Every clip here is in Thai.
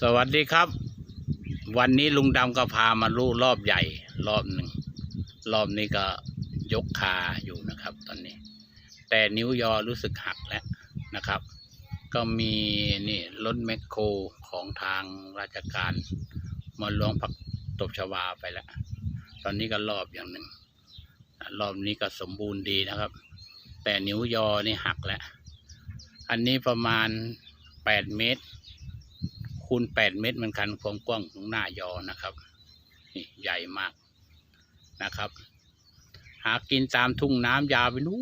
สวัสดีครับ วันนี้ลุงดำก็พามาลู่รอบใหญ่ รอบหนึ่ง รอบนี้ก็ยกคาอยู่นะครับ ตอนนี้ แต่นิ้วยอรู้สึกหักแล้วนะครับ ก็มีนี่รถแมคโครของทางราชการ มาลวงผักตบชวาไปแล้ว ตอนนี้ก็รอบอย่างหนึ่ง รอบนี้ก็สมบูรณ์ดีนะครับ แต่นิ้วยอนี่หักแล้ว อันนี้ประมาณแปดเมตร คูณแปดเมตรเหมือนกันความกว้างของหน้ายอนะครับนี่ใหญ่มากนะครับ หากินตามทุ่งน้ำยาวไปนู้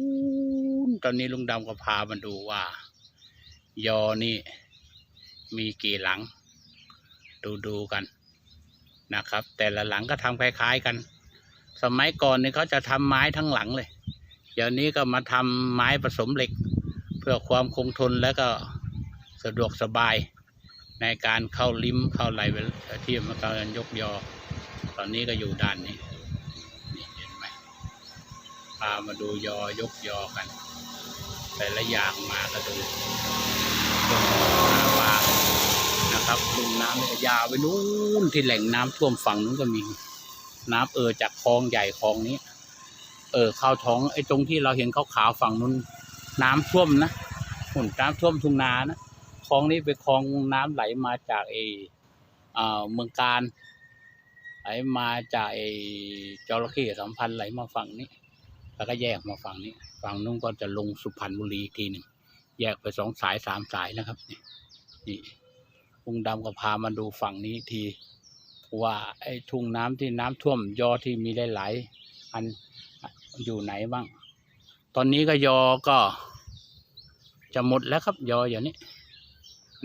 นตอนนี้ลุงดำก็พามาดูว่า ยอนี่มีกี่หลัง ดูดูกันนะครับ แต่ละหลังก็ทำคล้าย ๆกัน สมัยก่อนนี่เขาจะทำไม้ทั้งหลังเลยเดี๋ยวนี้ก็มาทำไม้ผสมเหล็ก เพื่อความคงทนและก็สะดวกสบาย ในการเข้าลิ้มเข้าไหลเวลาที่มันกำลังยกยอ ตอนนี้ก็อยู่ด้านนี้นี่เห็นไหมพามาดูยอยกยอกัน แต่ละอย่างมาก็ดูหาปลานะครับลุงน้ำนี่ยาวไปนู้นที่แหล่งน้ำท่วมฝั่งนู้นก็มี น้ำเออจากคลองใหญ่คลองนี้ เออเข้าท้องไอ้ตรงที่เราเห็นขาวๆฝั่งนู้นน้ำท่วมนะหุ่นน้ำท่วมทุ่งนานะ ลองนี้เป็นคลองน้ำไหลมาจากไออเมืองการไหลมาจากไอจระเข้สัมพันธ์ไหลมาฝั่งนี้ แล้วก็แยกมาฝั่งนี้ ฝั่งนู้นก็จะลงสุพรรณบุรีทีหนึ่ง แยกไปสองสายสามสายนะครับ นี่นี่ลุงดำก็พามาดูฝั่งนี้ทีว่าไอ้ทุ่งน้ำที่น้ำท่วมยอที่มีหลายๆอันอยู่ไหนบ้าง ตอนนี้ก็ยอก็จะหมดแล้วครับยออย่างนี้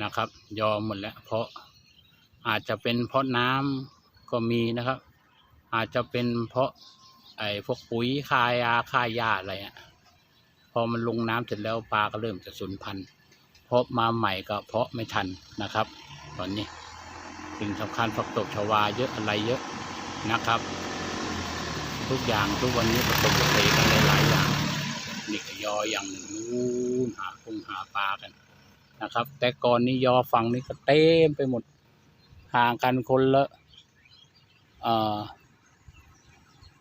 นะครับ ยอมหมดแล้ว เพราะอาจจะเป็นเพราะน้ำก็มีนะครับ อาจจะเป็นเพราะไอ้พวกปุ๋ยคายาค่ายาอะไรอะพอมันลงน้ำเสร็จแล้วปลาก็เริ่มจะสูญพันธุ์เพราะมาใหม่ก็เพราะไม่ทันนะครับ ตอนนี้สิ่งสำคัญผักตบชวาเยอะอะไรเยอะนะครับ ทุกอย่างทุกวันนี้ประสบอุบัติเหตุกันหลายๆอย่างนี่ก็ยออย่างหนึ่งนู้นหาคงหาปลากัน นะครับ แต่ก่อนนี้ยอฝั่งนี้ก็เต็มไปหมดห่างกันคนละ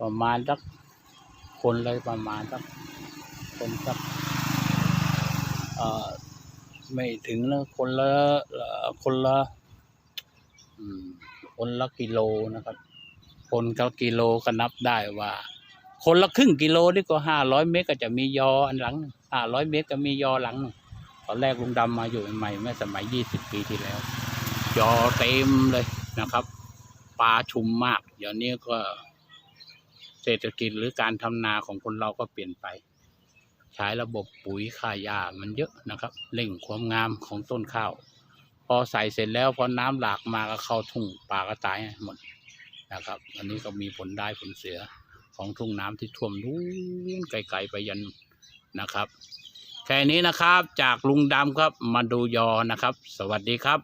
ประมาณสักคนเลยประมาณสักคนสักไม่ถึงแล้วคนละคนละคนละกิโลนะครับ คนก็กิโลก็นับได้ว่า คนละครึ่งกิโลนี่ก็ห้าร้อยเมตรก็จะมียออันหลังห้าร้อยเมตรก็มียอหลังหนึ่ง ตอนแรกลุงดำมาอยู่ใหม่ๆเมื่อสมัยยี่สิบปีที่แล้วยอเต็มเลยนะครับปลาชุมมากเดี๋ยวนี้ก็เศรษฐกิจหรือการทำนาของคนเราก็เปลี่ยนไป ใช้ระบบปุ๋ยค่ายามันเยอะนะครับเร่งความงามของต้นข้าว พอใส่เสร็จแล้วพอน้ำหลากมาก็เข้าทุ่งปลาก็ตายหมดนะครับ อันนี้ก็มีผลได้ผลเสียของทุ่งน้ำที่ท่วมนู้นไกลๆไปยันนะครับ แค่นี้นะครับ จากลุงดำครับมาดูยอนะครับ สวัสดีครับ